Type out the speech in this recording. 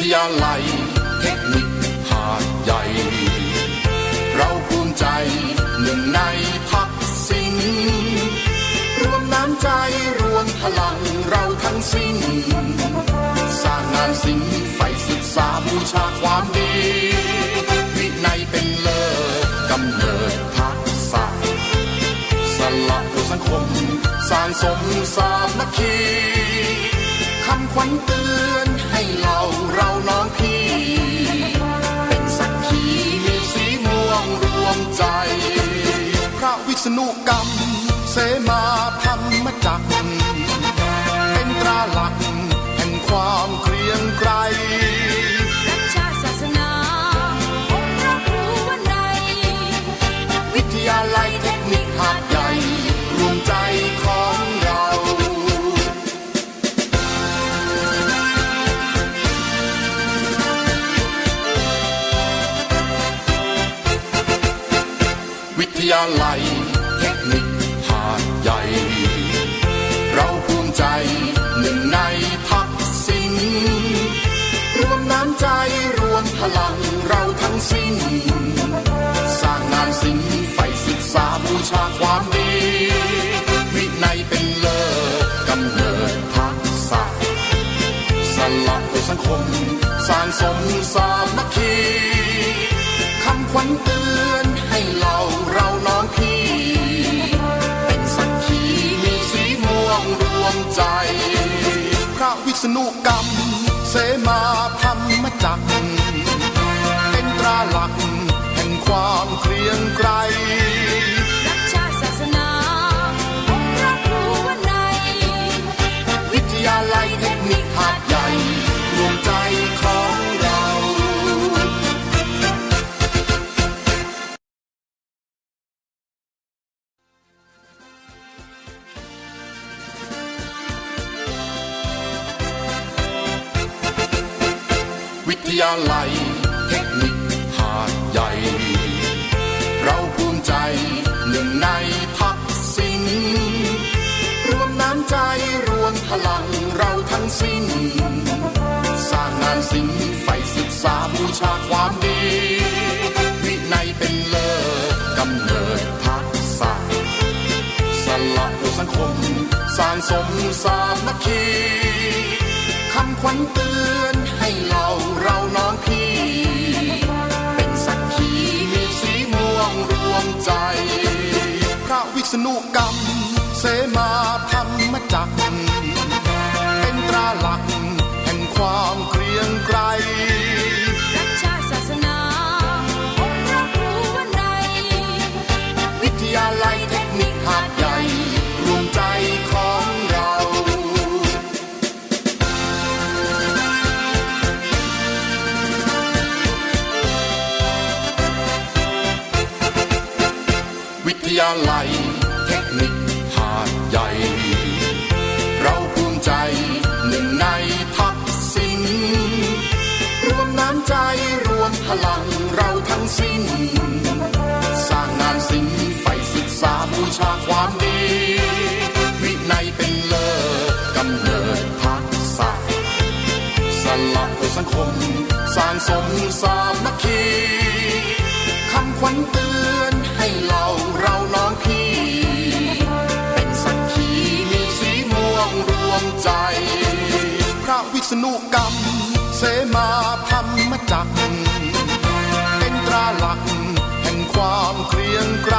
ทยาลัย เทคนิคหาดใหญ่ เราภูมิใจหนึ่งในทักษิณรวมน้ำใจรวมพลังเราทั้งสิ้น สร้างงานศิลป์ไฟศึกษาบูชาความดี วินัยเป็นเลิศกำเนิดทักษะสละเพื่อสังคม สร้างสมสามัคคีคำขวัญเตือน ให้เราเราน้องพี่ เป็นสักขีมีสีม่วงรวมใจ พระวิษณุกรรม เสมาธรรมจักรเป็นตราหลักแห่งความเกรียงไกรรักชาติศาสนาองค์พระครูวันใดวิทยาลัยเทคนิคหาดใหญ่าลัยเทคนิคหาดใหญ่ เราภูมิใจหนึ่งในทักษิณรวมน้ำใจรวมพลังเราทั้งสิ้น สร้างงานศิลป์ไฟศึกษาบูชาความดีวินัยเป็นเลิศกำเนิดทักษะสละเพื่อสังคม สร้างสมสามัคคีคำขวัญเตือน ระวิษณุกรรม เสมาธรรมจักรเป็นตราหลักแห่งความเครียงไกร ยาลัย เทคนิคหาดใหญ่ เราภูมิใจหนึ่งในทักษิณรวมน้ำใจรวมพลังเราทั้งสิ้น สร้างงานศิลป์ไฟศึกษาบูชาความดี วินัยเป็นเลิศกำเนิดทักษะสละเพื่อสังคม สร้างสมสามัคคีคำขวัญเตือน ษณุกรรม เสมาธรรมจักเป็นตราหลักแห่งความเกรียงไกรรักชาติศาสนาองค์พระครูวันใดวิทยาลัยเทคนิคหาดใหญ่รวมใจของเราวิทยาลัย เทคนิคหาดใหญ่ เราภูมิใจหนึ่งในทักษิณรวมน้ำใจรวมพลังเราทั้งสิ้น สร้างงานศิลป์ไฟศึกษาบูชาความดี วินัยเป็นเลิศกำเนิดทักษะสละเพื่อสังคม สร้างสมสามัคคีคำขวัญเตือน ศุกรรมเสมาธรรมจักรเป็นตราหลักแห่งความเกรียงไกร